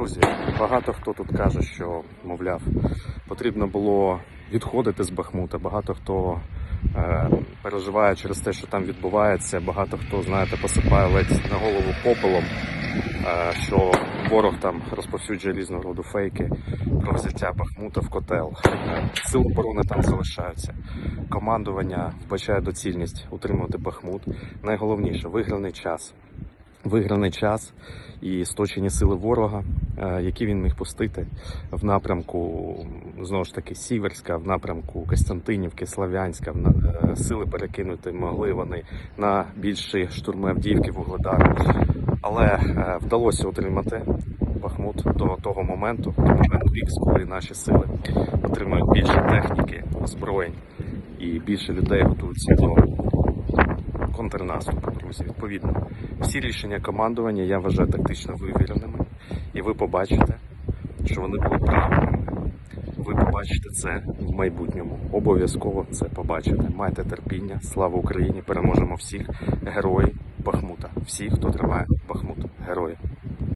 Друзі, багато хто тут каже, що, мовляв, потрібно було відходити з Бахмута. Багато хто е, переживає через те, що там відбувається. Багато хто, знаєте, посипає ледь на голову попелом, е, що ворог там розповсюджує різного роду фейки про взяття Бахмута в котел. Е, оборони там залишаються. Командування вбачає доцільність утримувати Бахмут. Найголовніше виграний час. Виграний час і сточені сили ворога, е, які він міг пустити в напрямку знову ж таки Сіверська, в напрямку Костянтинівки, Славянська, е, сили перекинути могли вони на більші штурми Авдіївки, Вугледара. Але е, вдалося утримати Бахмут до того моменту, до моменту Х, коли наші сили отримають більше техніки, озброєнь і більше людей готуються до контрнаступу, друзі. Відповідно, всі рішення командування я вважаю тактично вивіреними, і ви побачите, що вони були правильними. Ви побачите це в майбутньому. Обов'язково це побачите. Майте терпіння. Слава Україні! Переможемо всіх. Герої Бахмута. Всі, хто тримає Бахмут. Герої.